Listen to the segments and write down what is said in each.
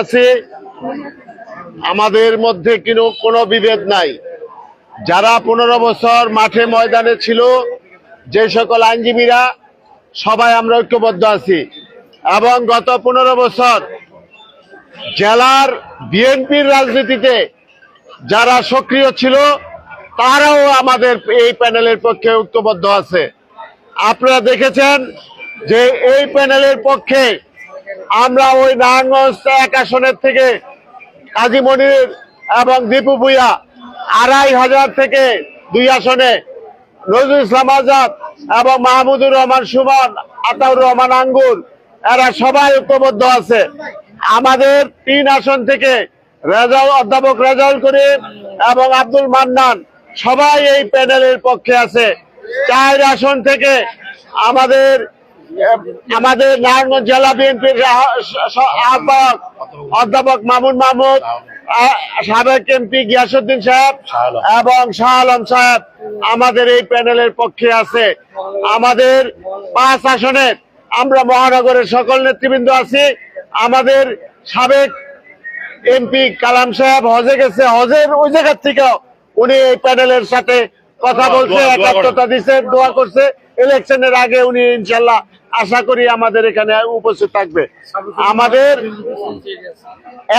আছি, আমাদের মধ্যে কিন্তু কোনো বিভেদ নাই। যারা পনেরো বছর মাঠে ময়দানে ছিল, যে সকল আইনজীবীরা, সবাই আমরা ঐক্যবদ্ধ আছি। এবং গত পনেরো বছর জেলার বিএনপির রাজনীতিতে যারা সক্রিয় ছিল, তারাও আমাদের এই প্যানেলের পক্ষে ঐক্যবদ্ধ আছে। আপনারা দেখেছেন যে এই প্যানেলের পক্ষে আমরা ওই নারায়ণগঞ্জ এক আসনের থেকে কাজী মনির এবং দীপু ভুইয়া আড়াই হাজার থেকে দুই আসনে নজরুল ইসলাম আজাদ এবং মাহমুদুর রহমান সুমন, আতাউর রহমান আঙ্গুর, এরা সবাই ঐক্যবদ্ধ আছে। আমাদের তিন আসন থেকে রেজাউল, অধ্যাপক রেজাউল করিম এবং আব্দুল মান্নান সবাই এই প্যানেলের পক্ষে আছে। চার আসন থেকে আমাদের আমাদের নারায়ণগঞ্জ জেলা বিএনপির আহ্বায়ক অধ্যাপক মামুন মাহমুদ সাবেক এমপি গিয়াসুদ্দিন সাহেব এবং শাহ আলম সাহেব আমাদের এই প্যানেলের পক্ষে আছে। আমাদের পাঁচ আসনের আমরা মহানগরের সকল নেতৃবৃন্দ আছি। আমাদের সাবেক এমপি কালাম সাহেব হজে গেছে। হজের ওই জায়গার থেকেও উনি এই প্যানেলের সাথে কথা বলছে দোয়া- দোয়া একাত্মতা দিচ্ছে দোয়া করছে। ইলেকশনের আগে উনি ইনশাল্লাহ আশা করি আমাদের এখানে উপস্থিত থাকবে। আমাদের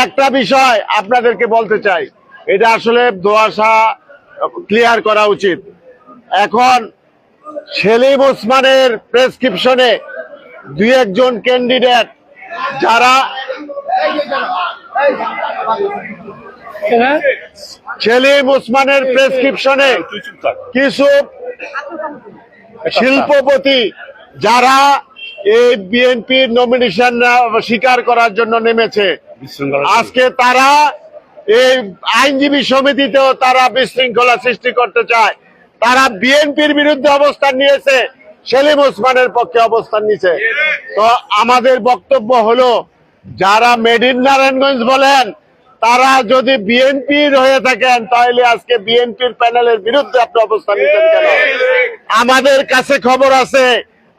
একটা বিষয় আপনাদেরকে বলতে চাই, এটা আসলে দোয়াশা ক্লিয়ার করা উচিত। এখন সেলিম ওসমানের প্রেসক্রিপশনে দুই একজন ক্যান্ডিডেট যারা সেলিম ওসমানের প্রেসক্রিপশনে কিছু শিল্পপতি যারা এই বিএনপির নমিনেশন স্বীকার করার জন্য নেমেছে। আজকে তারা এই আইনজীবী সমিতিতেও তারা বিশৃঙ্খলা সৃষ্টি করতে চায়। তারা বিএনপির বিরুদ্ধে অবস্থান নিয়েছে সেলিম ওসমানের পক্ষে অবস্থান নিয়েছে। তো আমাদের বক্তব্য হলো যারা মেড ইন নারায়ণগঞ্জ বলেন তারা যদি বিএনপির হয়ে থাকেন, তাহলে আজকে বিএনপির প্যানেলের বিরুদ্ধে আপনি অবস্থান নিচ্ছেন কেন? আমাদের কাছে খবর আছে,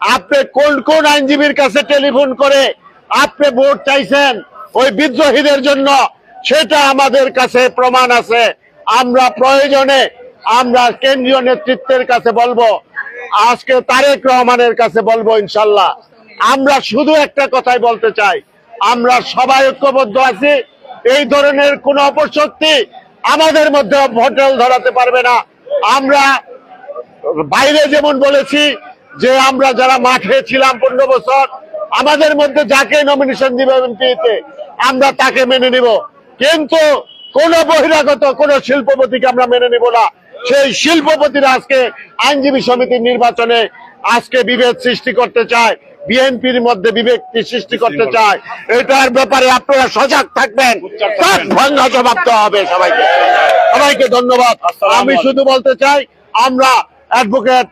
আপনি কোন কোন আইনজীবীর কাছে টেলিফোন করে আপনি ভোট চাইছেন ওই বিদ্রোহীদের জন্য, সেটা আমাদের কাছে প্রমাণ আছে। আমরা প্রয়োজনে আমরা কেন্দ্রীয় নেতৃত্বের কাছে বলব, আজকে তারেক রহমানের কাছে বলব ইনশাল্লাহ। আমরা শুধু একটা কথাই বলতে চাই, আমরা সবাই ঐক্যবদ্ধ আছি এই ধরনের কোন অপশক্তি আমাদের মধ্যে ভোটেল ধরাতে পারবে না। আমরা বাইরে যেমন বলেছি যে আমরা যারা মাঠে ছিলাম পনেরো বছর, আমাদের মধ্যে যাকে নমিনেশন দিবে এমপিতে আমরা তাকে মেনে নিব। কিন্তু কোন বহিরাগত, কোন শিল্পপতিকে আমরা মেনে নিব না। সেই শিল্পপতিরা আজকে আইনজীবী সমিতির নির্বাচনে আজকে বিভেদ সৃষ্টি করতে চায়। বিএনপির মধ্যে বিভেদ সৃষ্টি করতে চায় এটার ব্যাপারে আপনারা সজাগ থাকবেন। তার ভঙ্গ জবাব দেওয়া হবে সবাইকে। সবাইকে ধন্যবাদ। আমি শুধু বলতে চাই আমরা অ্যাডভোকেট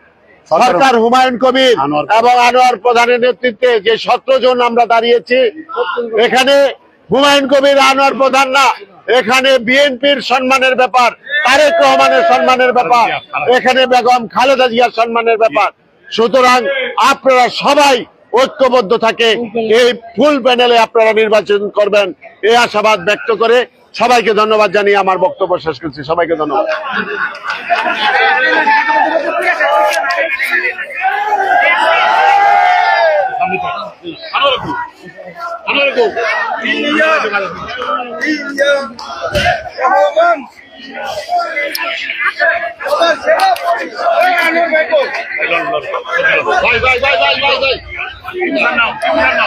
সরকার হুমায়ুন কবির এবং আনোয়ার প্রধানের নেতৃত্বে যে সতেরো জন আমরা দাঁড়িয়েছি এখানে হুমায়ুন কবির আনোয়ার প্রধান না এখানে বিএনপির সম্মানের ব্যাপার তারেক রহমানের সম্মানের ব্যাপার এখানে বেগম খালেদা জিয়ার সম্মানের ব্যাপার। সুতরাং আপনারা সবাই ঐক্যবদ্ধ থাকে। এই ফুল প্যানেলে আপনারা নির্বাচন করবেন। এই আশাবাদ ব্যক্ত করে সবাইকে ধন্যবাদ জানিয়ে আমার বক্তব্য শেষ করছি। সবাইকে ধন্যবাদ। ভাই ভাই ভাই ভাই ভাই ভাই। 看到，就看到。